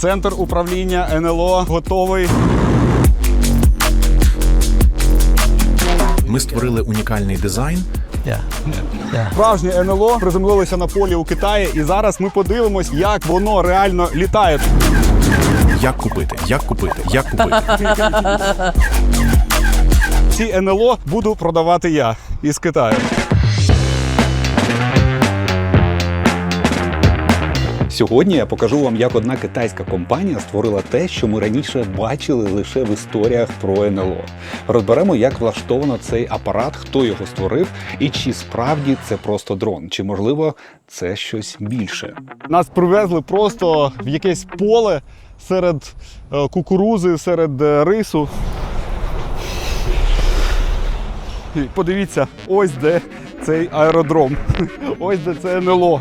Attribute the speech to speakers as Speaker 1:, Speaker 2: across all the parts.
Speaker 1: Центр управління НЛО готовий.
Speaker 2: Ми створили унікальний дизайн.
Speaker 3: Yeah. Yeah.
Speaker 1: Справжнє НЛО приземлилося на полі у Китаї, і зараз ми подивимось, як воно реально літає.
Speaker 2: Як купити? Як купити? Як купити?
Speaker 1: Ці НЛО буду продавати я із Китаю. Сьогодні я покажу вам, як одна китайська компанія створила те, що ми раніше бачили лише в історіях про НЛО. Розберемо, як влаштовано цей апарат, хто його створив, і чи справді це просто дрон, чи можливо це щось більше. Нас привезли просто в якесь поле серед е, кукурузи, серед е, рису. Подивіться, ось де цей аеродром. Ось де це НЛО.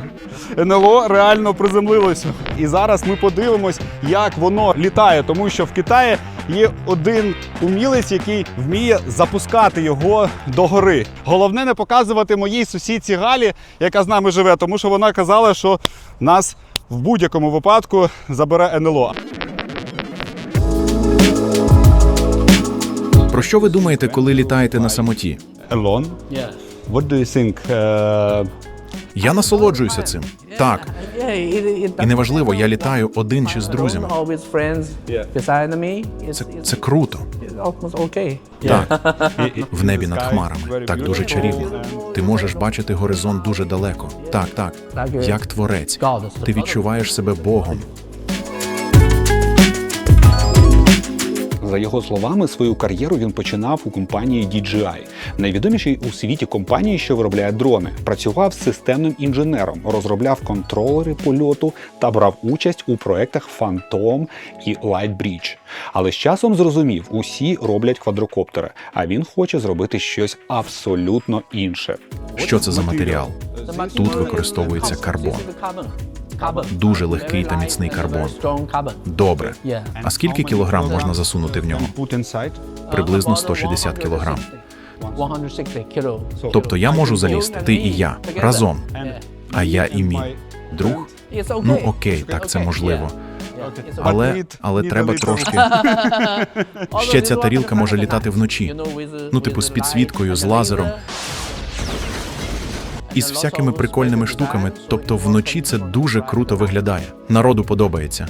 Speaker 1: НЛО реально приземлилося. І зараз ми подивимось, як воно літає, тому що в Китаї є один умілець, який вміє запускати його догори. Головне не показувати моїй сусідці Галі, яка з нами живе, тому що вона казала, що нас в будь-якому випадку забере НЛО.
Speaker 2: Про що ви думаєте, коли літаєте на самоті?
Speaker 1: Alone?
Speaker 3: Yeah.
Speaker 1: What do you think? Uh,
Speaker 2: Я насолоджуюся цим. Так, і неважливо, я літаю один чи з друзями. Це, це круто. Так, в небі над хмарами. Так дуже чарівно. Ти можеш бачити горизонт дуже далеко. Так, так. Як творець. Ти відчуваєш себе Богом.
Speaker 1: За його словами, свою кар'єру він починав у компанії DJI, найвідомішій у світі компанії, що виробляє дрони. Працював системним інженером, розробляв контролери польоту та брав участь у проектах Phantom і Lightbridge. Але з часом зрозумів, усі роблять квадрокоптери, а він хоче зробити щось абсолютно інше.
Speaker 2: Що це за матеріал? Тут використовується карбон. Дуже легкий та міцний карбон. Добре. А скільки кілограм можна засунути в нього? Приблизно 160 кілограм. Тобто я можу залізти, ти і я разом. А я і мій друг. Ну окей, так це можливо. Але але треба трошки. Ще ця тарілка може літати вночі. Ну, типу, з підсвіткою, з лазером. І з всякими прикольними штуками. Тобто вночі це дуже круто виглядає. Народу подобається,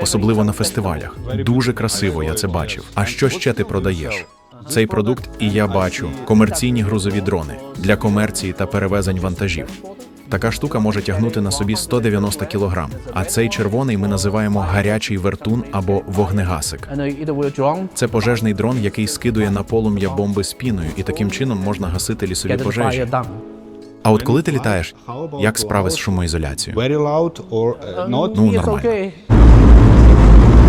Speaker 2: особливо на фестивалях. Дуже красиво, я це бачив. А що ще ти продаєш? Цей продукт, і я бачу комерційні грузові дрони для комерції та перевезень вантажів. Така штука може тягнути на собі 190 кілограм. А цей червоний ми називаємо гарячий вертун або вогнегасик. Це пожежний дрон, який скидує на полум'я бомби з піною, і таким чином можна гасити лісові пожежі. А от коли ти літаєш, як справи з шумоізоляцією?
Speaker 1: Uh, not?
Speaker 2: Ну, нормально.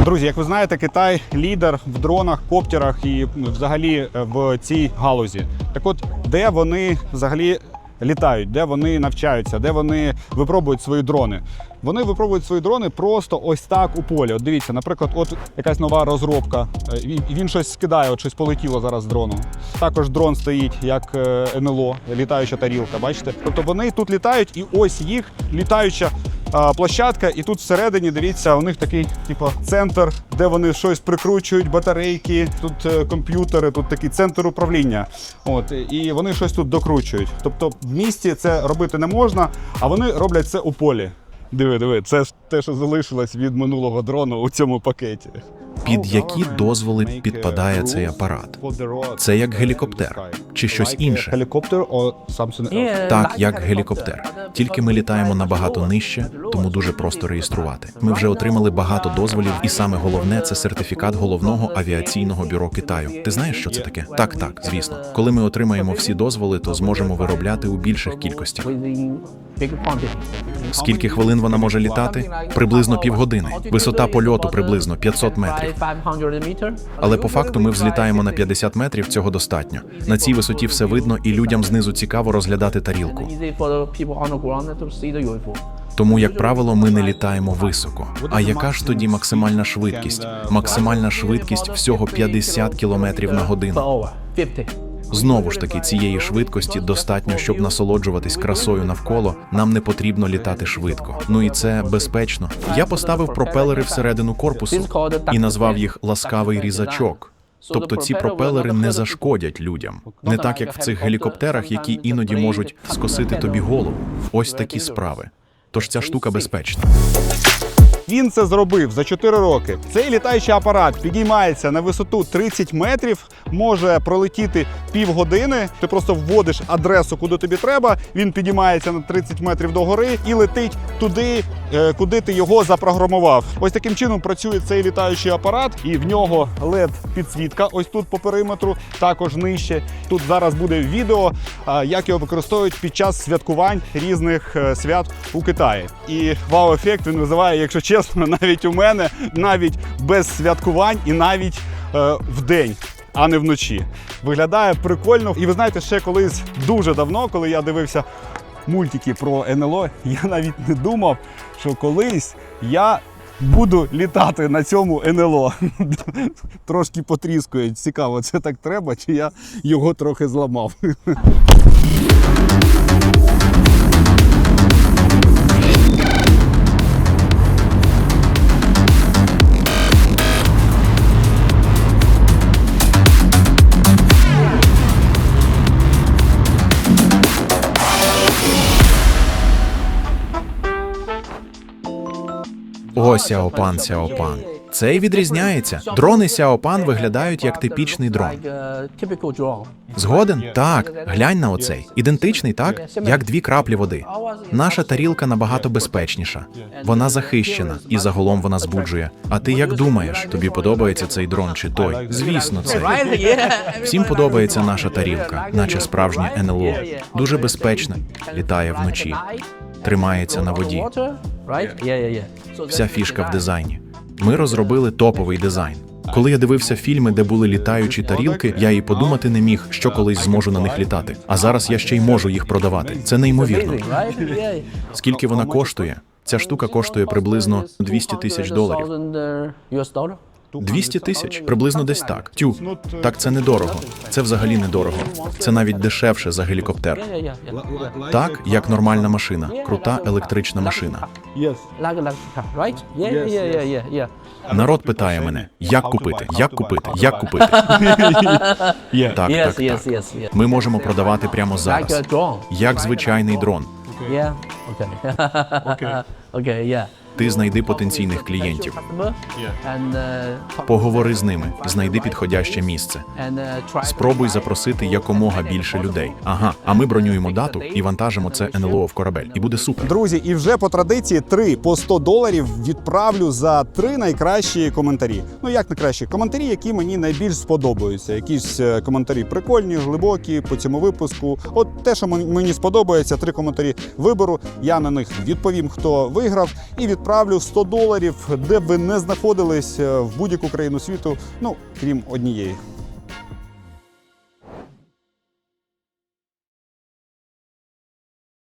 Speaker 1: Друзі, як ви знаєте, Китай лідер в дронах, коптерах і взагалі е, в цій галузі. Так от, де вони взагалі літають, де вони навчаються, де вони випробують свої дрони? Вони випробують свої дрони просто ось так у полі. От дивіться, наприклад, от якась нова розробка. е, Він, щось скидає, от щось полетіло зараз з дрону. Також дрон стоїть як е, НЛО, літаюча тарілка. Бачите? Тобто вони тут літають, і ось їх літаюча площадка, і тут всередині, дивіться, у них такий, типу, центр, де вони щось прикручують, батарейки, тут е, комп'ютери, тут такий центр управління. От, і вони щось тут докручують. Тобто в місті це робити не можна, а вони роблять це у полі. Диви, диви, це ж те, що залишилось від минулого дрону у цьому пакеті.
Speaker 2: Під які дозволи підпадає цей апарат? Це як гелікоптер чи щось інше?
Speaker 1: Гелікоптер?
Speaker 2: Так, як гелікоптер. Тільки ми літаємо набагато нижче, тому дуже просто реєструвати. Ми вже отримали багато дозволів, і саме головне це сертифікат головного авіаційного бюро Китаю. Ти знаєш, що це таке? Так, так, звісно. Коли ми отримаємо всі дозволи, то зможемо виробляти у більших кількостях. Скільки хвилин вона може літати? Приблизно півгодини. Висота польоту приблизно 500 метрів. Але по факту ми взлітаємо на 50 метрів. Цього достатньо. На цій висоті все видно, і людям знизу цікаво розглядати тарілку. Тому, як правило, ми не літаємо високо. А яка ж тоді максимальна швидкість? Максимальна швидкість всього 50 км на годину. Знову ж таки, цієї швидкості достатньо, щоб насолоджуватись красою навколо. Нам не потрібно літати швидко. Ну і це безпечно. Я поставив пропелери всередину корпусу і назвав їх ласкавий різачок. Тобто ці пропелери не зашкодять людям, не так як в цих гелікоптерах, які іноді можуть скосити тобі голову. Ось такі справи. Тож ця штука безпечна.
Speaker 1: Він це зробив за 4 роки. Цей літаючий апарат підіймається на висоту 30 метрів, може пролетіти півгодини. Ти просто вводиш адресу, куди тобі треба. Він підіймається на 30 метрів догори і летить туди, е, куди ти його запрограмував. Ось таким чином працює цей літаючий апарат, і в нього led підсвітка. Ось тут по периметру, також нижче. Тут зараз буде відео, як його використовують під час святкувань різних е, свят у Китаї. І вау-ефект він визиває, якщо чесно, навіть у мене, навіть без святкувань і навіть е, в день. А не вночі. Виглядає прикольно. І ви знаєте, ще колись дуже давно, коли я дивився мультики про НЛО, я навіть не думав, що колись я буду літати на цьому НЛО. Трошки потріскує. Цікаво, це так треба, чи я його трохи зламав.
Speaker 2: О, Сяопан, Сяопан. Цей відрізняється. Дрони Сяопан виглядають як типічний дрон. Згоден? Так, глянь на оцей. Ідентичний, так? Як дві краплі води. Наша тарілка набагато безпечніша. Вона захищена і загалом вона збуджує. А ти як думаєш, тобі подобається цей дрон чи той? Звісно, цей. Всім подобається наша тарілка, наче справжнє НЛО. Дуже безпечна, літає вночі, тримається на воді.
Speaker 3: Water, right? Yeah, yeah, yeah. So
Speaker 2: Вся фішка в дизайні. Ми розробили топовий дизайн. Коли я дивився фільми, де були літаючі тарілки, я і подумати не міг, що колись зможу на них літати. А зараз я ще й можу їх продавати. Це неймовірно. Скільки вона коштує? Ця штука коштує приблизно 200 тисяч доларів.
Speaker 3: 200,000
Speaker 2: 200 тисяч? Приблизно десь так. Тю, так це недорого. Це взагалі недорого. Це навіть дешевше за гелікоптер. Так, як нормальна машина, крута електрична машина. Народ питає мене, як купити, як купити, як купити. Так, так, так. Ми можемо продавати прямо зараз, як звичайний дрон.
Speaker 3: Yeah. Okay.
Speaker 1: Okay.
Speaker 2: Ти знайди потенційних клієнтів. Поговори з ними, знайди підходяще місце. Спробуй запросити якомога більше людей. Ага, а ми бронюємо дату і вантажимо це НЛО в корабель. І буде супер.
Speaker 1: Друзі, і вже по традиції три по 100 доларів відправлю за три найкращі коментарі. Ну як найкращі коментарі, які мені найбільш сподобаються. Якісь е, коментарі прикольні, глибокі по цьому випуску. От те, що мені сподобається, три коментарі виберу. Я на них відповім, хто виграв, і відправлю 100 доларів, де б ви не знаходились е, в будь-яку країну світу, ну крім однієї.